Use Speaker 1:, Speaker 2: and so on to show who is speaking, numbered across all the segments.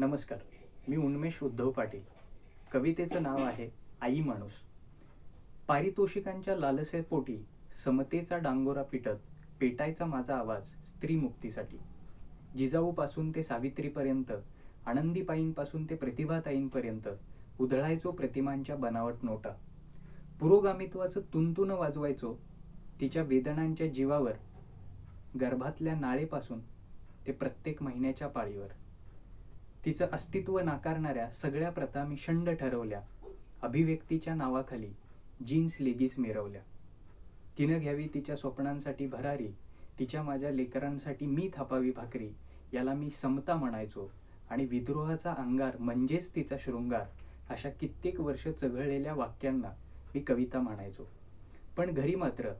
Speaker 1: नमस्कार मी उन्मेष उद्धव पाटील. कवितेचं नाव आहे आई माणूस. पारितोषिकांच्या लालसेपोटी समतेचा डांगोरा पिटत पेटायचा माझा आवाज स्त्री मुक्तीसाठी. जिजाऊपासून ते सावित्रीपर्यंत आनंदीबाईंपासून ते प्रतिभाताईंपर्यंत उधळायचो प्रतिमांच्या बनावट नोटा. पुरोगामित्वाचं तुंतुन वाजवायचो तिच्या वेदनांच्या जीवावर गर्भातल्या नाळेपासून ते प्रत्येक महिन्याच्या पाळीवर. तिचं अस्तित्व नाकारणाऱ्या सगळ्या प्रथा मी शंड ठरवल्या. अभिव्यक्तीच्या नावाखाली जीन्स लेगीस मिरवल्या. तिनं घ्यावी तिच्या स्वप्नांसाठी भरारी तिच्या माझ्या लेकरांसाठी मी थापावी भाकरी याला मी समता म्हणायचो. आणि विद्रोहाचा अंगार म्हणजेच तिचा शृंगार अशा कित्येक वर्ष चघळलेल्या वाक्यांना मी कविता म्हणायचो. पण घरी मात्र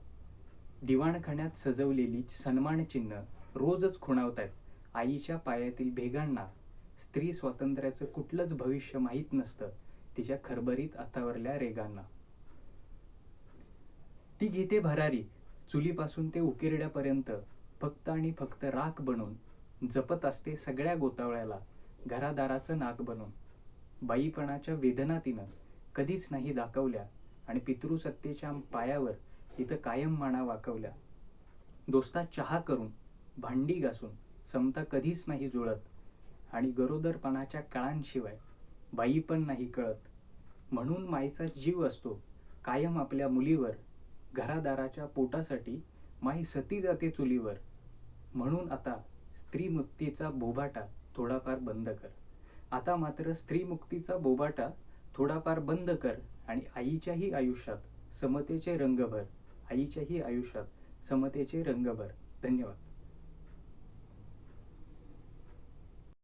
Speaker 1: दिवाणखान्यात सजवलेली सन्मान चिन्ह रोजच खुणावतायत. आईच्या पायातील भेगांना स्त्री स्वातंत्र्याचं कुठलंच भविष्य माहीत नसतं. तिच्या खरबरीत आतावरल्या रेगांना. ती घेते भरारी चुलीपासून ते उकिरड्यापर्यंत फक्त आणि फक्त राख बनून. जपत असते सगळ्या गोतावळ्याला घरादाराचं नाक बनून. बाईपणाच्या वेदना तिनं कधीच नाही दाखवल्या आणि पितृसत्तेच्या पायावर इथं कायम माना वाकवल्या. दोस्ता चहा करून भांडी घासून समता कधीच नाही जुळत. आणि गरोदरपणाच्या कळांशिवाय बाई पण नाही कळत. म्हणून माईचा जीव असतो कायम आपल्या मुलीवर घरादाराच्या पोटासाठी माई सती जाते चुलीवर. म्हणून आता स्त्रीमुक्तीचा बोबाटा थोडाफार बंद कर. आता मात्र स्त्रीमुक्तीचा बोबाटा थोडाफार बंद कर आणि आईच्याही आयुष्यात समतेचे रंग भर आईच्याही आयुष्यात समतेचे रंग भर धन्यवाद.